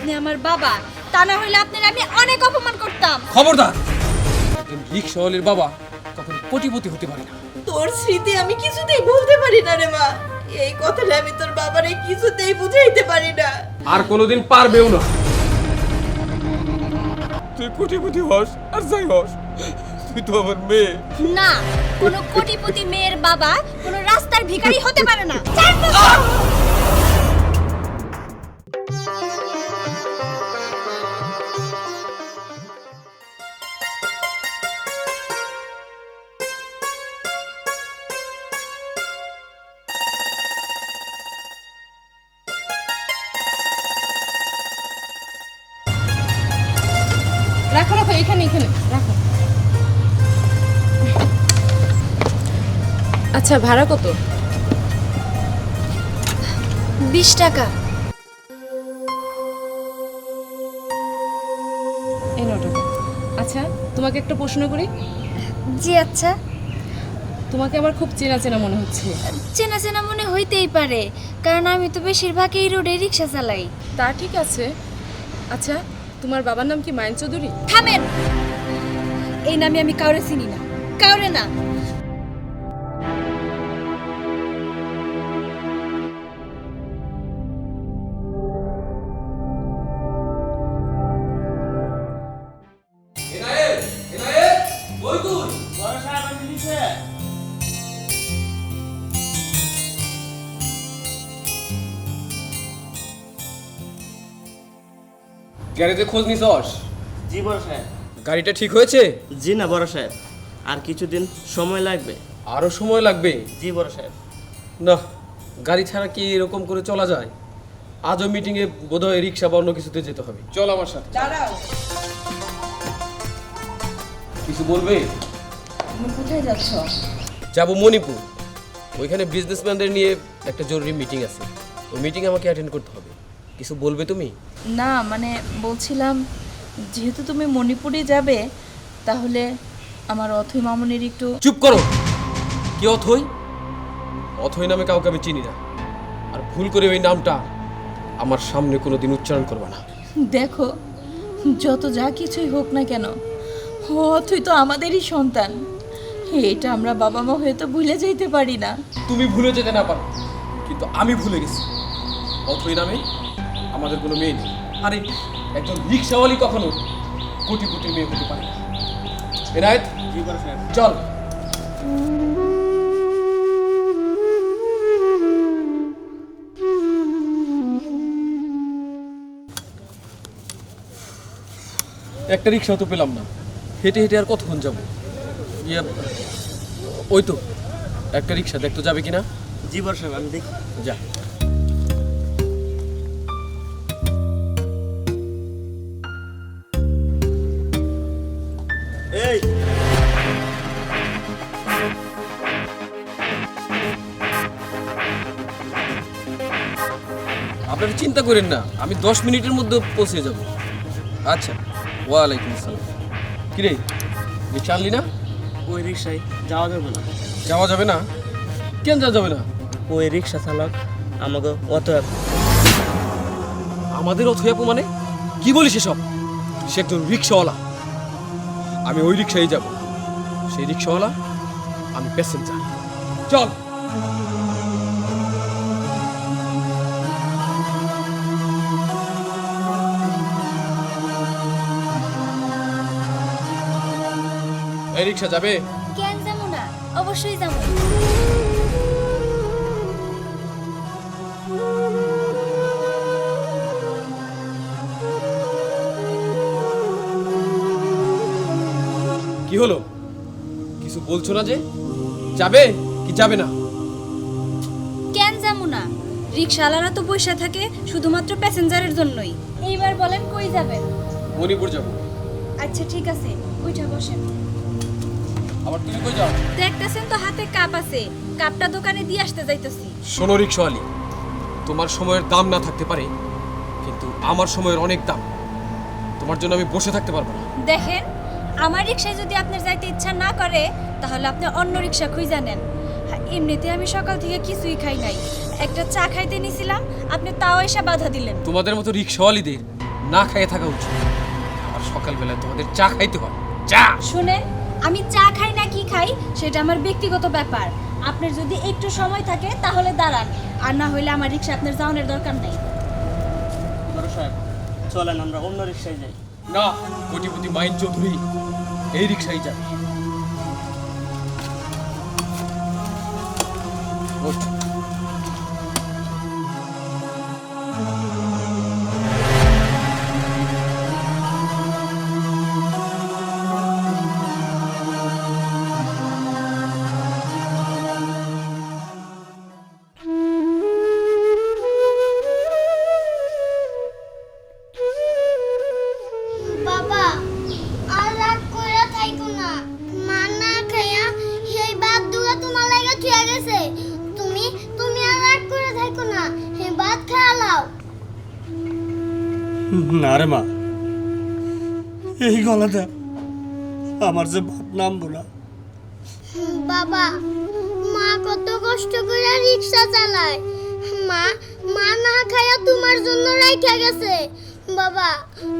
আপনি আমার বাবা তা না হলে আপনার আমি অনেক অপমান করতাম। খবরদার! একজন রিক্সাওয়ালির বাবা কখনো কোটিপতি হতে পারে না। তোর স্মৃতি আমি কিছুতেই ভুলতে পারি না রে মা। এই কথাটা আমি তোর বাবারে কিছুতেই বুঝাইতে পারি না। আর কোনোদিন পারবেও না। তুই কোটিপতি হস আর যাই হস তুই তো আমার মেয়ে। না কোনো কোটিপতি মেয়ের বাবা কোনো রাস্তার ভিখারি হতে পারে না। এখানে এখানে রাখো। আচ্ছা ভাড়া কত? বিশ টাকা। এই ন টাকা। আচ্ছা তোমাকে একটা প্রশ্ন করি? জি আচ্ছা। তোমাকে আমার খুব চেনা চেনা মনে হচ্ছে। চেনা চেনা মনে হইতেই পারে কারণ আমি তো বেশিরভাগ এই রোডে রিক্সা চালাই। তা ঠিক আছে। আচ্ছা তোমার বাবার নাম কি মায়ন চৌধুরী? থামেন। এই নামে আমি কাউরে চিনি না। কাউরে না। গ্যারেজে খোঁজ নিছস? জি বড় সাহেব। গাড়িটা ঠিক হয়েছে? জি না বড় সাহেব। আর কিছুদিন সময় লাগবে। আরও সময় লাগবে? জি বড় সাহেব। না গাড়ি ছাড়া কি এরকম করে চলা যায়? আজও মিটিংয়ে বোধহয় রিক্সা বা অন্য কিছুতে যেতে হবে। চল আমার সাথে। দাঁড়াও। কিছু বলবে? তুমি কোথায় যাচ্ছ? যাব মণিপুর। ওইখানে বিজনেসম্যানদের নিয়ে একটা জরুরি মিটিং আছে। ওই মিটিং আমাকে অ্যাটেন্ড করতে হবে। কিছু বলবে তুমি? না মানে বলছিলাম যেহেতু তুমি মণিপুরে যাবে তাহলে আমার অথৈ মামনির একটু চুপ করো! কি অথই? অথই নামে কাউকে আমি চিনি না। আর ভুল করে ওই নামটা আমার সামনে কোনো দিন উচ্চারণ করবে না। দেখো যত যা কিছুই হোক না কেন অথৈ তো আমাদেরই সন্তান। এটা আমরা বাবা মা হয়ে তো ভুলে যাইতে পারি না। তুমি ভুলে যেতে না পারো কিন্তু আমি ভুলে গেছি। অথই নামে আমাদের কোনো মেয়ে নেই। আরে একজন রিক্সাওয়ালি কখনো কোটিপতির মেয়ে হতে পারে এনায়েত চল। একটা রিক্সাও তো পেলাম না। হেঁটে হেঁটে আর কতক্ষণ যাব? ইয়ে ওই তো একটা রিক্সা দেখ তো যাবে কিনা? জি সাহেব আমি দেখি। যা। করেন না আমি দশ মিনিটের মধ্যে পৌঁছে যাব। আচ্ছা ওয়ালাইকুম আসসালাম। কিরে রিক্সা আনলি না? ওই রিক্সায় যাওয়া যাবে না। যাওয়া যাবে না? কেন যাওয়া যাবে না? ওই রিক্সা চালক আমাকে অত আমাদের অথয়াপু মানে? কি বলিস এসব? সে একজন রিক্সাওয়ালা আমি ওই রিক্সায় যাব। সেই রিক্সাওয়ালা আমি প্যাসেঞ্জার চল। এই রিক্সা যাবে? কেন যাব না অবশ্যই যাব। কি হলো? কিছু বলছো না যে? যাবে কি যাবে না? কেন যাব না রিক্সাওয়ালারা তো পয়সা থাকে শুধুমাত্র প্যাসেঞ্জারের জন্যই। এইবার বলেন কই যাবেন? মণিপুর যাব। আচ্ছা ঠিক আছে ওইটা বসেন। আবার তুমি কই যাও? দেখতেছেন তো হাতে কাপ আছে। কাপটা দোকানে দিয়ে আসতে যাইতেছি। শোনো রিক্সাওয়ালি তোমার সময়ের দাম না থাকতে পারে কিন্তু আমার সময়ের অনেক দাম। তোমার জন্য আমি বসে থাকতে পারব না। দেখেন আমার রিক্সায় যদি আপনার যাইতে ইচ্ছা না করে তাহলে আপনি অন্য রিক্সা খুঁজে নেন। হ্যাঁ, এমনিতে আমি সকাল থেকে কিছুই খাই নাই। একটা চা খাইতে নিছিলাম আপনি তাও এসে বাধা দিলেন। তোমাদের মতো রিক্সাওয়ালিদের না খাইয়ে থাকা উচিত। আর সকালবেলায় তোমাদের চা খাইতে হয়। চা! শুনেন আমি চা খাই না কি খাই সেটা আমার ব্যক্তিগত ব্যাপার। আপনার যদি একটু সময় থাকে তাহলে দাঁড়ান। আর না হইলে আমার রিক্সা আপনার যাওয়ানোর দরকার নেই। বড় সাহেব চলেন আমরা অন্য রিক্সায় যাই। না কোটিপতি মাইন চৌধুরী এই রিক্সায় যাবে না রে মা। এই গলাটা আমার যে ভাত নামবো না বাবা মা কত কষ্ট করে রিক্সা চালায়। মা মা না খাইয়া তোমার জন্য রাইখা গেছে। বাবা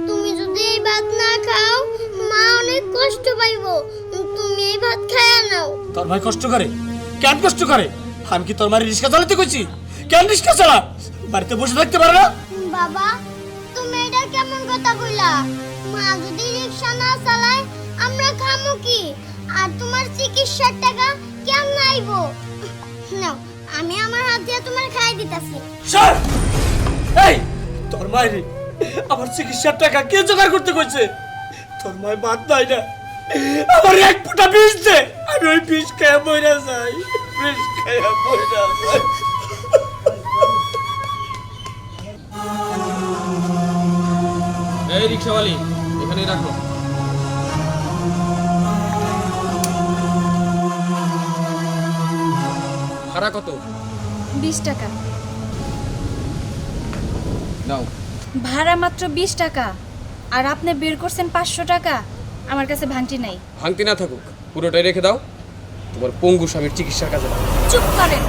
তুমি যদি এই ভাত না খাও মা অনেক কষ্ট পাইবো। তুমি এই ভাত খাইয়া নাও। তোর ভাই কষ্ট করে? কেন কষ্ট করে? আমি কি তোর মারি রিক্সা চালাতে কইছি? কেন রিক্সা চালা? বাড়িতে বসে থাকতে পারে না? বাবা এটা কেমন কথা কইলা? মা যদি রিক্সা না চালায়, আমরা খামু কি? আর তোমার চিকিৎসার টাকা কেমন আইবো? নাও, আমি আমার হাত দিয়ে তোমার খাই দিতাছি। স্যার এই, তোর মায়ের আমার চিকিৎসার টাকা কে জোগাড় করতে কইছে? তোর মায় বাদ নাই না? আমার এক ফুটা বিষ দে। আমি ওই বিষ খেয়ে মরে যাই। বিষ খেয়ে মরে যাই। এই রিক্সাওয়ালি এখানেই রাখো। ভাড়া কত? বিশ টাকা। নাও। ভাড়া মাত্র বিশ টাকা। আর আপনি বের করছেন পাঁচশো টাকা। আমার কাছে ভাঙটি নাই। ভাঙতি না থাকুক পুরোটাই রেখে দাও। তোমার পঙ্গু স্বামীর চিকিৎসার কাজে। চুপ করেন।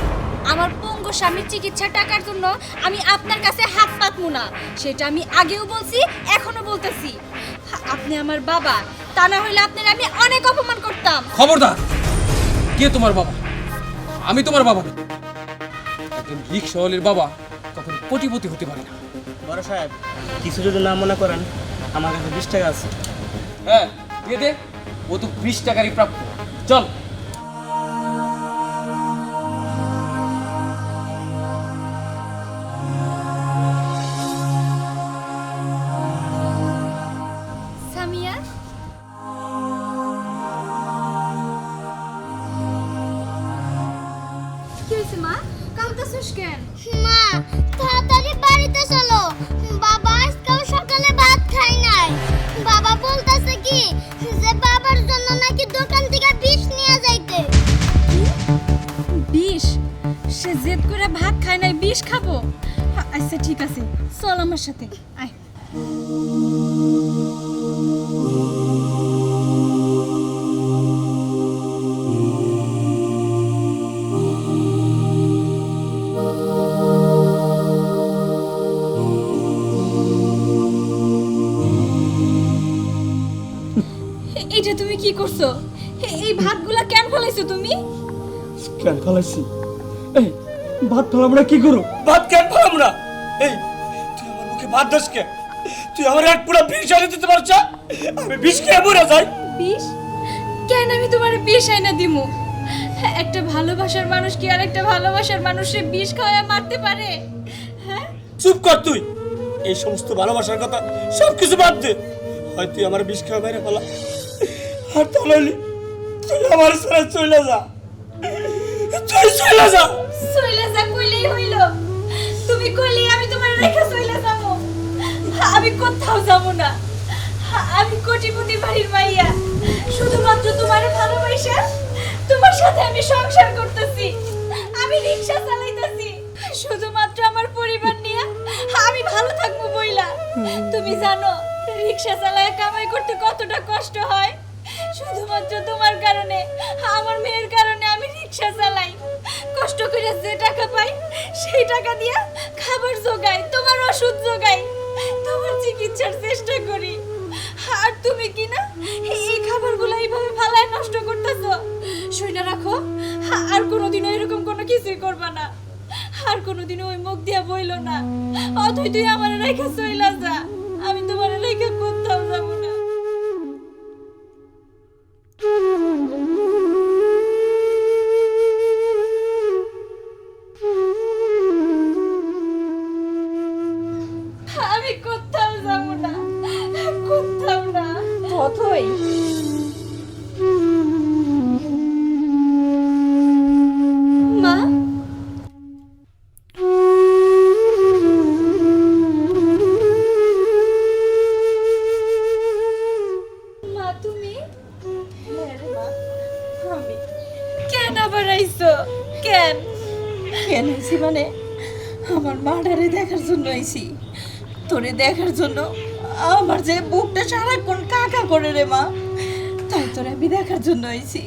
আমার স্বামীর চিকিৎসার টাকার জন্য আমি আপনার কাছে হাত পাতমু না। সেটা আমি আগেও বলছি এখনও বলতেছি। আপনি আমার বাবা। তা না হইলে আপনার আমি অনেক অপমান করতাম। খবরদার! কে তোমার বাবা? আমি তোমার বাবা না। একজন রিক্সাওয়ালির বাবা কখনো কোটিপতি হতে পারে না। বড় সাহেব কিছু যদি না মনে করেন আমার কাছে বিশ টাকা আছে। হ্যাঁ দিয়ে দে। ও তো বিশ টাকারই প্রাপ্য। চল। চল আমার সাথে আয়। এটা তুমি কি করছ? এই ভাতগুলা কেন ফলাইছো তুমি? কেন ফেলাইছি? এই ভাত ফেলা আমরা কি করো ভাত কেন ফেলাম না? এই দাস কে তুই আমার এক পুরো বিষ আনে দিতে পারছ? আমি বিষ খেয়ে মরে যাই। বিষ? কেন আমি তোমার বিষ আইনা দিমু? একটা ভালোবাসার মানুষ কি আর একটা ভালোবাসার মানুষের বিষ খাওয়া মারতে পারে? হ্যাঁ? চুপ কর তুই। এই সমস্ত ভালোবাসার কথা সব কিছু বাদ দে। হয় তুই আমার বিষ খাওয়া বাইরে ফেলা। আর তাহলে তুই আমার সাথে চলে যা। তুই চলে যা। সইলা কোথাও যাব না। আমি কোটিপতি বাড়ির মাইয়া। শুধুমাত্র তোমার ভালোবাসা, তোমার সাথে আমি সংসার করতেছি। আমি রিক্সা চালাইতেছি। শুধুমাত্র আমার পরিবার নিয়ে আমি ভালো থাকব বইলা তুমি জানো, রিক্সা চালায় কামাই করতে কতটা কষ্ট হয়। শুধুমাত্র তোমার কারণে, আমার মেয়ের কারণে আমি রিক্সা চালাই। কষ্ট করে যে টাকা পাই, সেই টাকা দিয়া খাবার জোগাই, তোমার ওষুধ জোগাই, তোমার চেষ্টা করি। আর তুমি কি না এই খাবারগুলো এইভাবে ফালায় নষ্ট করতেছো? শুনে রাখো, আর কোনোদিনও এরকম কোনো কিছুই করবা না। আর কোনোদিনও ওই মুখ দিয়া বইল না। অথই তুই আমার রেখে চইলা যা। দেখার জন্য। আমার যে বুকটা সারাক্ষণ কাকা করে রে মা, তাই তোরে আমি দেখার জন্য আইছি।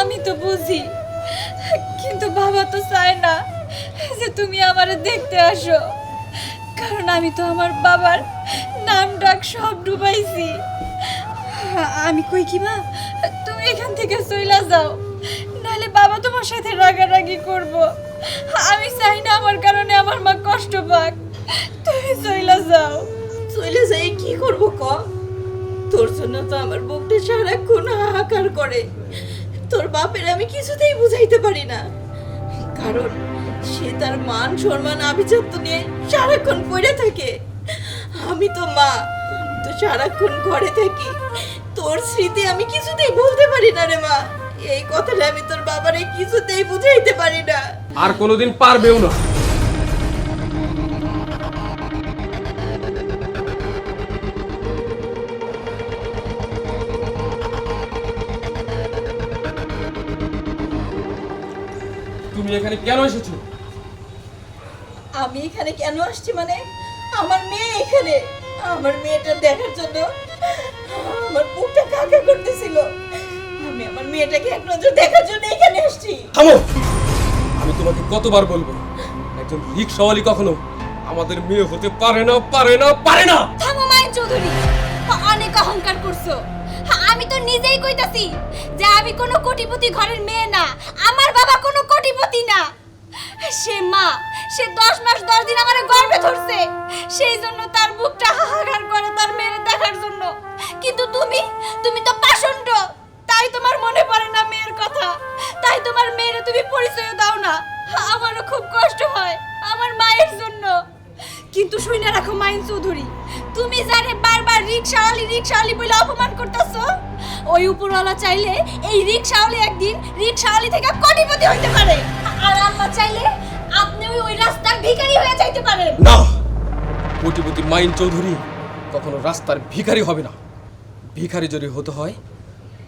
আমি তো বুঝি, কিন্তু বাবা তো চায় না যে তুমি আমারে দেখতে আসো। কারণ আমি তো আমার বাবার নাম ডাক সব ডুবাইছি। আমি কই কি মা, তুমি এখান থেকে চইলা যাও, নাহলে বাবা তোমার সাথে রাগারাগি করব। আমি চাই না আমার কারণে আমার মা কষ্ট পাক। তুমি চইলা যাও। চলে যাই, কি করব ক? তোর জন্য তো আমার বুকটা সারাক্ষণ হাহাকার করে। তোর বাপের আমি কিছুতেই বুঝাইতে পারি না। কারণ সে তার মান সম্মান আভিজাত্য নিয়ে সারাক্ষণ পড়ে থাকে। আমি তো মা, তো সারাক্ষণ ঘরে থাকি। তোর স্মৃতি আমি কিছুতেই ভুলতে পারি না রে মা। এই কথাটা আমি তোর বাবারে কিছুতেই বুঝাইতে পারি না। আর কোনোদিন পারবেও না। এখানে কেন এসেছ? আমি এখানে কেন আসছি মানে? আমার মেয়ে এখানে। আমার মেয়েটা দেখার জন্য আমার বুকটা কাকা করতেছিল। আমি আমার মেয়েটাকে এক নজর দেখার জন্য এখানে আসছি। থামো! আমি তোমাকে কতবার বলব একজন রিক্সাওয়ালি কখনো আমাদের মেয়ে হতে পারে না পারে না পারে না! থামো মায়ের চৌধুরী। অনেক অহংকার করছ। তো নিজেই কইতাছি যে আমি কোনো কোটিপতি ঘরের মেয়ে না, আমার বাবা কোনো কোটিপতি না। সে মা, সে দশ মাস, দশ দিন আমার গর্ভে ধরছে, সেই জন্য তার বুকটা হাহাকার করে তার মেয়ের দেখার জন্য। কিন্তু তুমি তুমি তো পাষণ্ড, তাই তোমার মনে পড়ে না মেয়ের কথা। তাই তোমার মেয়ের তুমি পরিচয় দাও না, আমারও খুব কষ্ট হয় আমার মায়ের জন্য। কিন্তু শুনে রাখো মাইন চৌধুরী, তুমি জানে বারবার রিক্সাওয়ালি রিক্সাওয়ালি বলে অপমান করতেছো ওই উপরওয়ালা চাইলে এই রিক্সাওয়ালি একদিন রিক্সাওয়ালি থেকে কোটিপতি হইতে পারে। আর আল্লাহ চাইলে আপনি ওই রাস্তার ভিখারি হয়ে যাইতে পারেন। না! কোটিপতি মাইন চৌধুরী কখনো রাস্তার ভিখারি হবে না। ভিখারি যদি হতে হয়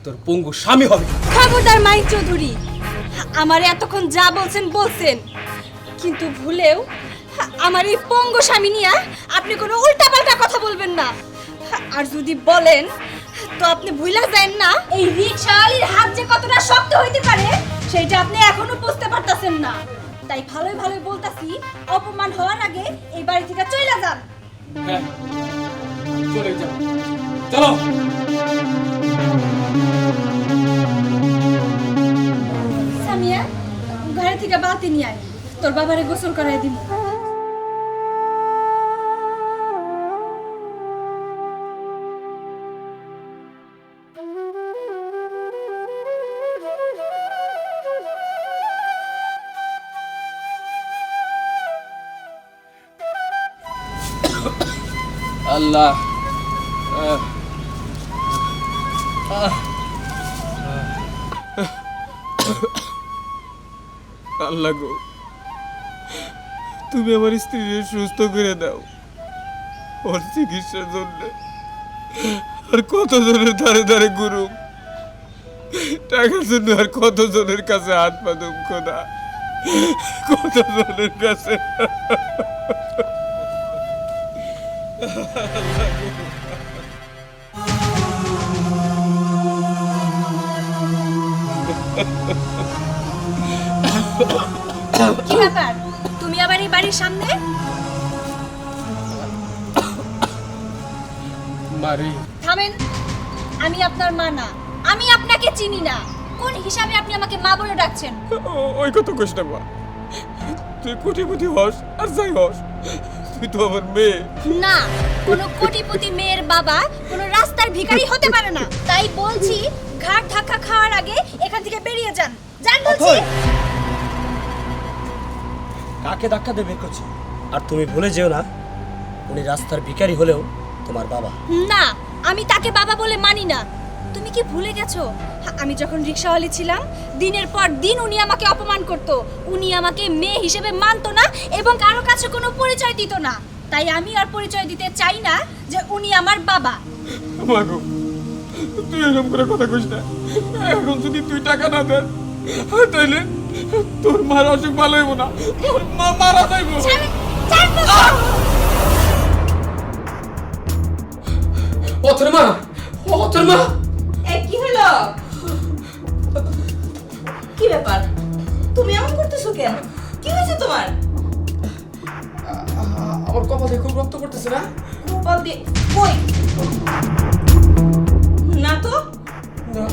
তোর পঙ্গু স্বামী হবে। খবরদার মাইন চৌধুরী আমার এতক্ষণ যা বলছেন বলছেন। কিন্তু ভুলেও আমার এই পঙ্গ স্বামী নিয়ে আপনি কোনো উল্টাপাল্টা কথা বলবেন না। আর যদি বলেন তো আপনি ভুলা যান না। এই রিক্সাওয়ালির হাত যে কতটা শক্ত হইতে পারে সেইটা আপনি এখনও বুঝতে পারতাছেন না। তাই ভালোই ভালোই বলতাছি অপমান হওয়ার আগে এই বাড়ি থেকে চলে যান। হ্যাঁ চলে যাও। চলো। সামিয়া ঘরে থেকে বাতি নিয়ে আয়। তোর বাবারে গোসল করাই দিব আল্লাহ। আল্লাহ গো, তুমি আমার স্ত্রীকে সুস্থ করে দাও। ওর চিকিৎসার জন্য আর কত জনের ধারে ধারে গুরু টাকার জন্য আর কত জনের কাছে হাত পা দুম কত জনের কাছে? কি ব্যাপার? তুমি আবার এই বাড়ির সামনে? মারি থামেন আমি আপনার মা না। আমি আপনাকে চিনি না। কোন হিসাবে আপনি আমাকে মা বলে ডাকছেন? ওই কইস না মা। তুই কোটিপতি হস আর যাই হস। তুই তো আমার মেয়ে। না কোনো কোটিপতি মেয়ের বাবা কোনো রাস্তার ভিখারি হতে পারে না। তাই বলছি ঘাট ধাক্কা খাওয়ার আগে এখান থেকে বেরিয়ে যান। যান বলছি। কাকে ধাক্কা দিয়ে বের করছি? আর তুমি ভুলে যেও না উনি রাস্তার ভিখারি হলেও তোমার বাবা। না আমি তাকে বাবা বলে মানি না। তুমি কি ভুলে গেছো? আমি যখন রিক্সাওয়ালি ছিলাম দিনের পর দিন উনি আমাকে অপমান করত। উনি আমাকে মেয়ে হিসেবে মানতো না এবং কারও কাছে কোনো পরিচয় দিত না। তাই আমি আর পরিচয় দিতে চাই না যে উনি আমার বাবা। মাগো তুই এরকম করে কথা কইস না। এখন যদি তুই টাকা না দেন তাইলে তোর মার অসুখ ভালো হইব না। তোর মা মারা যাইব। অথর মা অথর মা। এ কি হলো? কি ব্যাপার? তুমি এমন করতেছো কেন? কি হয়েছে তোমার? আমার কপাল থেকে খুব রক্ত পড়তেছে না? কপাল দিয়ে কই? না তো? না।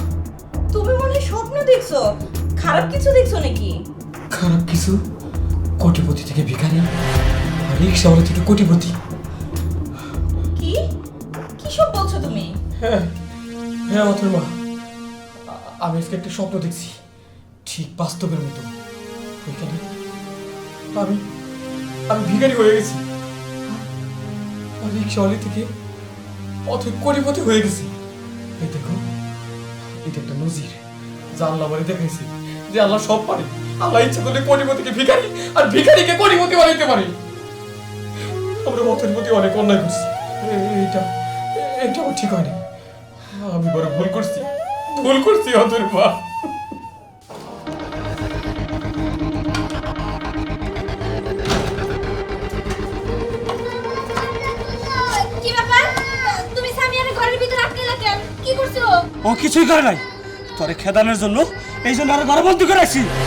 তুমি মনে স্বপ্ন দেখছ। খারাপ কিছু দেখছ নাকি? খারাপ কিছু? কোটিপতি থেকে ভিখারি? আর রিক্সাওয়ালা থেকে কোটিপতি? কি? কি সব বলছো তুমি? হ্যাঁ। হ্যাঁ অথর মা আ- আমি আজকে একটা স্বপ্ন দেখছি। ঠিক বাস্তবের মতো। ওইখানে আমি আমি ভিখারি হয়ে গেছি। আর রিক্সাওয়ালি থেকে অথই কোটিপতি হয়ে গেছি। এই দেখো, এটা একটা নজির। যা আল্লাহ আমারে দেখাইছে, যে আল্লাহ সব পারে। আল্লাহ ইচ্ছা করলে কোটিপতিকে ভিখারি আর ভিখারিকে কোটিপতি বানাইতে পারে। আমরা অথের প্রতি অনেক অন্যায় করছি। এটা আমার ঠিক হয়নি। আমি বড় ভুল করছি। ভুল করছি অথর মা কি করছ? ও কিছুই করে নাই। তোরে খেদানোর জন্য এই জন্য আরও ঘর বন্দি করে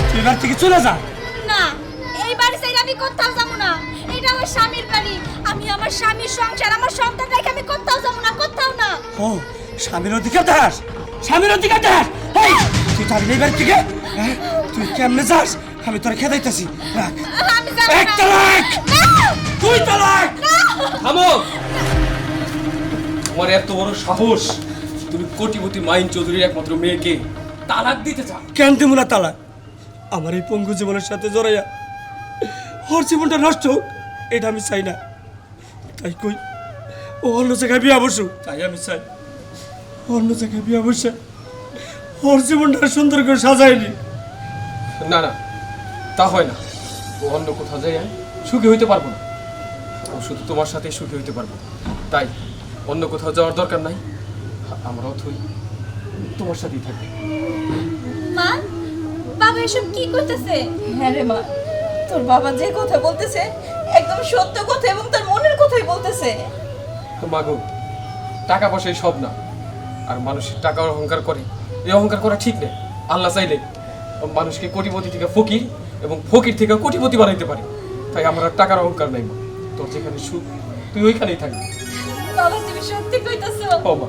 তুই এবার থেকে চলে যা। না এই বাড়ি সাইড আমি কোথাও যাব না। এটা আমার স্বামীর বাড়ি। আমি আমার স্বামীর সংসার আমার সন্তান রেখে আমি কোথাও যাব না কোথাও না। ও স্বামীর অধিকার দেখাস। স্বামীর অধিকার দেখাস। এই তুই থাকবি এবার থেকে? হ্যাঁ? তুই কেমনে যাস? আমি তোর খেদাইতেছি। রাখ। আমি যাব এক না তালাক! না! তুই তালাক! থামো! তোমার এত বড় সাহস। তুমি কোটিপতি মাইন চৌধুরীর একমাত্র মেয়েকে তালাক দিতে চাও? কেন দিমুলা তালাক? আমার এই পঙ্গু জীবনের সাথে জড়াইয়া ওর জীবনটা নষ্ট হোক এটা আমি চাই না। তাই কই ও অন্য জায়গায় বিয়া বসু। তাই আমি চাই অন্য জায়গায় বিয়া বসে ওর জীবনটা সুন্দর করে সাজায়নি না। না তা হয় না। ও অন্য কোথাও যাই সুখী হইতে পারব না। ও শুধু তোমার সাথে সুখী হইতে পারব। তাই অন্য কোথাও যাওয়ার দরকার নাই। আমরা অথই তোমার সাথেই থাকবে মা বাবা এসব কি করতেছে? হ্যাঁ রে মা তোর বাবা যে কথা বলতেছে একদম সত্য কথা এবং তার মনের কথাই বলতেছে। মাগো টাকা পয়সাই সব না। আর মানুষের টাকা অহংকার করে। এই অহংকার করা ঠিক নেই। আল্লাহ চাইলে মানুষকে কোটিপতি থেকে ফকির এবং ফকির থেকে কোটিপতি বানাইতে পারে। তাই আমার আর টাকার অহংকার নাই মা। তোর যেখানে সুখ তুই ওইখানেই থাকবি। বাবা তুমি সত্যি কইতাছো? ও মা।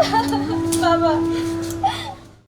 বাবা